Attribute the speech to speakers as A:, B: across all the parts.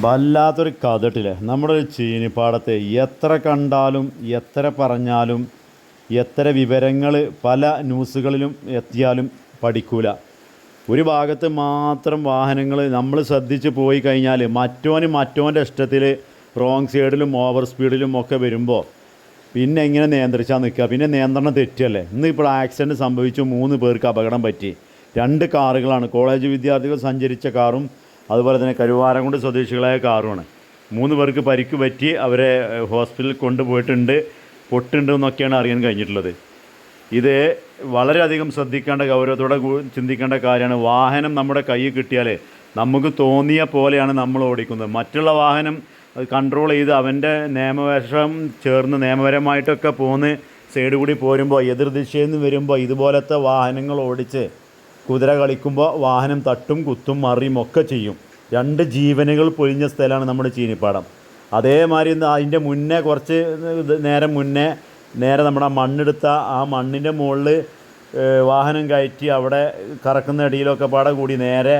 A: വല്ലാത്തൊരു കഥട്ടില്ലേ? നമ്മുടെ ഒരു ചീനിപ്പാടത്തെ എത്ര കണ്ടാലും എത്ര പറഞ്ഞാലും എത്ര വിവരങ്ങൾ പല ന്യൂസുകളിലും എത്തിയാലും പഠിക്കൂല. ഒരു ഭാഗത്ത് മാത്രം വാഹനങ്ങൾ നമ്മൾ ശ്രദ്ധിച്ച് പോയി കഴിഞ്ഞാൽ മറ്റോന് മറ്റോന്റെ ഇഷ്ടത്തിൽ റോങ് സൈഡിലും ഓവർ സ്പീഡിലും ഒക്കെ വരുമ്പോൾ പിന്നെ എങ്ങനെ നിയന്ത്രിച്ചാൽ നിൽക്കുക പിന്നെ നിയന്ത്രണം തെറ്റല്ലേ ഇന്ന് ഇപ്പോൾ ആക്സിഡന്റ് സംഭവിച്ചു മൂന്ന് പേർക്ക് അപകടം പറ്റി. രണ്ട് കാറുകളാണ്. കോളേജ് വിദ്യാർത്ഥികൾ സഞ്ചരിച്ച കാറും അതുപോലെ തന്നെ കരുവാരംകുണ്ട് സ്വദേശികളായ കാറുമാണ് മൂന്ന് പേർക്ക് പരിക്ക് പറ്റി അവരെ ഹോസ്പിറ്റലിൽ കൊണ്ടുപോയിട്ടുണ്ട്. പൊട്ടുണ്ട് എന്നൊക്കെയാണ് അറിയാൻ കഴിഞ്ഞിട്ടുള്ളത്. ഇത് വളരെയധികം ശ്രദ്ധിക്കേണ്ട ഗൗരവത്തോടെ ചിന്തിക്കേണ്ട കാര്യമാണ്. വാഹനം നമ്മുടെ കയ്യിൽ കിട്ടിയാൽ നമുക്ക് തോന്നിയ പോലെയാണ് നമ്മൾ ഓടിക്കുന്നത്. മറ്റുള്ള വാഹനം കൺട്രോൾ ചെയ്ത് അവന്റെ നിയമവശം ചേർന്ന് നിയമപരമായിട്ടൊക്കെ പോന്ന് സൈഡ് കൂടി പോരുമ്പോൾ എതിർദിശയിൽ നിന്ന് വരുമ്പോൾ ഇതുപോലത്തെ വാഹനങ്ങൾ ഓടിച്ച് കുതിര കളിക്കുമ്പോൾ വാഹനം തട്ടും കുത്തും മറിയും ഒക്കെ ചെയ്യും. രണ്ട് ജീവനുകൾ പൊഴിഞ്ഞ സ്ഥലമാണ് നമ്മുടെ ചീനിപ്പാടം. അതേമാതിരി അതിന്റെ മുന്നേ കുറച്ച് നേരം മുന്നേ നേരെ നമ്മുടെ മണ്ണെടുത്ത ആ മണ്ണിന്റെ മുകളിൽ വാഹനം കയറ്റി അവിടെ കറക്കുന്ന ഇടയിലൊക്കെ പാടെ കൂടി നേരെ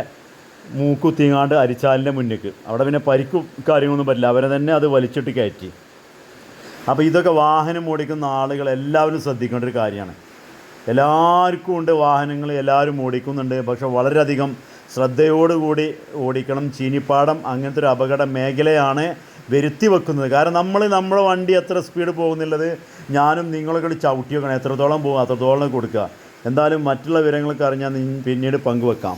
A: മൂക്കുത്തിങ്ങാണ്ട് അരിച്ചാലിന്റെ മുന്നിക്ക്. അവിടെ പിന്നെ പരിക്കും കാര്യങ്ങളൊന്നും പറ്റില്ല. അവരെ തന്നെ അത് വലിച്ചിട്ട് കയറ്റി. അപ്പോൾ ഇതൊക്കെ വാഹനം ഓടിക്കുന്ന ആളുകൾ എല്ലാവരും ശ്രദ്ധിക്കേണ്ട ഒരു കാര്യമാണ്. എല്ലാവർക്കും ഉണ്ട് വാഹനങ്ങൾ എല്ലാവരും ഓടിക്കുന്നുണ്ട്. പക്ഷെ വളരെയധികം ശ്രദ്ധയോടുകൂടി ഓടിക്കണം. ചീനിപ്പാടം അങ്ങനത്തെ ഒരു അപകട മേഖലയാണ് വരുത്തി വെക്കുന്നത്. കാരണം നമ്മൾ നമ്മുടെ വണ്ടി എത്ര സ്പീഡ് പോകുന്നുള്ളത് ഞാനും നിങ്ങളൊക്കെ ചവിട്ടി വെക്കണം. എത്രത്തോളം പോകും അത്രത്തോളം കൊടുക്കുക. എന്തായാലും മറ്റുള്ള വിവരങ്ങളൊക്കെ അറിഞ്ഞാൽ പിന്നീട് പങ്കുവെക്കാം.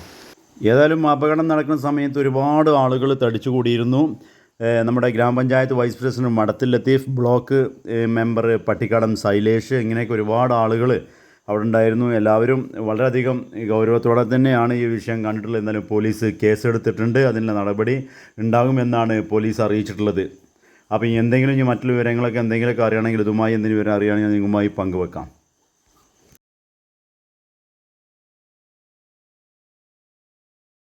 A: ഏതായാലും അപകടം നടക്കുന്ന സമയത്ത് ഒരുപാട് ആളുകൾ തടിച്ചുകൂടിയിരുന്നു. കൂടിയിരുന്നു നമ്മുടെ ഗ്രാമപഞ്ചായത്ത് vice president മടത്തിൽ Latheef block member Pattikkadam Shailesh ഇങ്ങനെയൊക്കെ ഒരുപാട് ആളുകൾ അവിടെ ഉണ്ടായിരുന്നു എല്ലാവരും വളരെയധികം ഗൗരവത്തോടെ തന്നെയാണ് ഈ വിഷയം കണ്ടിട്ടുള്ളത്. എന്നാലും പോലീസ് കേസെടുത്തിട്ടുണ്ട്. അതിനുള്ള നടപടി ഉണ്ടാകുമെന്നാണ് പോലീസ് അറിയിച്ചിട്ടുള്ളത്. അപ്പോൾ എന്തെങ്കിലും ഇനി മറ്റുള്ള വിവരങ്ങളൊക്കെ എന്തെങ്കിലുമൊക്കെ അറിയണമെങ്കിൽ ഇതുമായി എന്തെങ്കിലും വിവരം അറിയുകയാണെങ്കിൽ നിങ്ങളുമായി പങ്കുവെക്കാം.